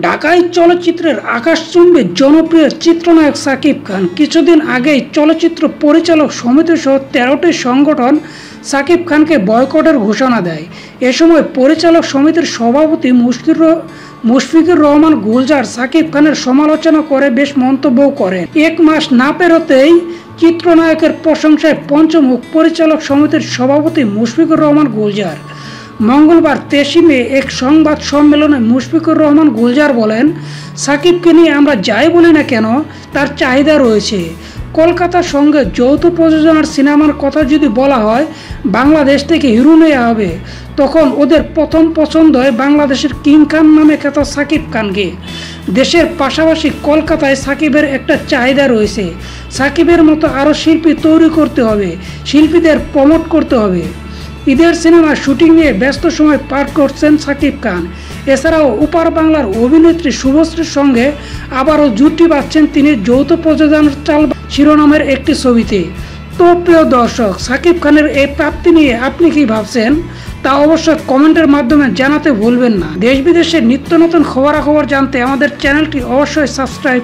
ঢাকাই চলচ্চিত্রের আকাশচুম্বী জনপ্রিয় চিত্রনায়ক সাকিব খান। কিছুদিন আগেই চলচ্চিত্র পরিচালক সমিতি সহ তেরোটি সংগঠন সাকিব খানকে বয়কটের ঘোষণা দেয়। এ সময় পরিচালক সমিতির সভাপতি মুশফির র- মুশফিকুর রহমান গুলজার সাকিব খানের সমালোচনা করে বেশ মন্তব্য করেন। এক মাস না পেরোতেই চিত্রনায়কের প্রশংসায় পঞ্চমুখ পরিচালক সমিতির সভাপতি মুশফিকুর রহমান গুলজার। মঙ্গলবার তেইশে মে এক সংবাদ সম্মেলনে মুশফিকুর রহমান গুলজার বলেন, সাকিবকে নিয়ে আমরা যাই বলি না কেন, তার চাহিদা রয়েছে। কলকাতার সঙ্গে যৌথ প্রযোজনার সিনেমার কথা যদি বলা হয়, বাংলাদেশ থেকে হিরো নেওয়া হবে। তখন ওদের প্রথম পছন্দ হয় বাংলাদেশের কিং খান নামে খ্যাত সাকিব খানকে। দেশের পাশাপাশি কলকাতায় সাকিবের একটা চাহিদা রয়েছে। সাকিবের মতো আরও শিল্পী তৈরি করতে হবে, শিল্পীদের প্রমোট করতে হবে। ঈদের সিনেমা শুটিং নিয়ে ব্যস্ত সময় পার করছেন সাকিব খান। এছাড়াও উপার বাংলার অভিনেত্রী শুভশ্রীর সঙ্গে আবারও জুটি বাঁধছেন তিনি যৌথ প্রযোজনার চাল শিরোনামের একটি ছবিতে। তো প্রিয় দর্শক, সাকিব খানের এই প্রাপ্তি নিয়ে আপনি কি ভাবছেন? তা অবশ্যই কমেন্টের মাধ্যমে জানাতে ভুলবেন না। দেশ বিদেশের নিত্য নতুন খবরাখবর জানতে আমাদের চ্যানেলটি অবশ্যই সাবস্ক্রাইব